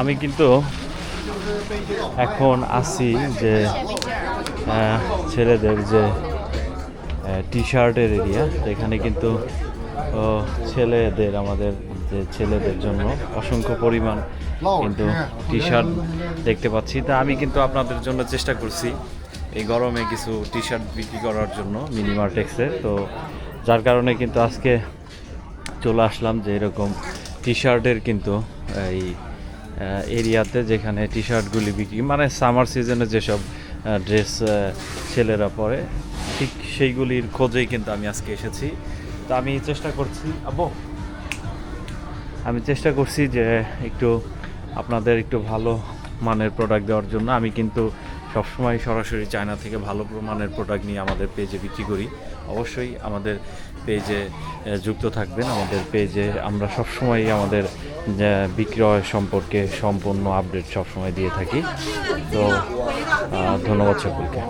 আমি কিন্তু এখন আসি যে ছেলেদের যে টি শার্টের এরিয়া এখানে কিন্তু ছেলেদের, আমাদের যে ছেলেদের জন্য অসংখ্য পরিমাণ কিন্তু টি শার্ট দেখতে পাচ্ছি। তা আমি কিন্তু আপনাদের জন্য চেষ্টা করছি এই গরমে কিছু টি শার্ট বিক্রি করার জন্য মিনিমার্টেক্সে তো যার কারণে কিন্তু আজকে চলে আসলাম যে এরকম টি শার্টের কিন্তু এই এরিয়াতে যেখানে টি শার্টগুলি বিক্রি মানে সামার সিজনে যেসব ড্রেস ছেলেরা পরে, ঠিক সেইগুলির খোঁজেই কিন্তু আমি আজকে এসেছি। তো আমি চেষ্টা করছি আবো আমি চেষ্টা করছি যে একটু আপনাদের একটু ভালো মানের প্রোডাক্ট দেওয়ার জন্য। আমি কিন্তু সবসময় সরাসরি চায়না থেকে ভালো মানের প্রোডাক্ট নিয়ে আমাদের পেজে বিক্রি করি। অবশ্যই আমাদের পেজে যুক্ত থাকবেন। আমাদের পেজে আমরা সবসময় আমাদের বিক্রয় সম্পর্কে সম্পূর্ণ আপডেট সবসময় দিয়ে থাকি। তো ধন্যবাদ সকলকে।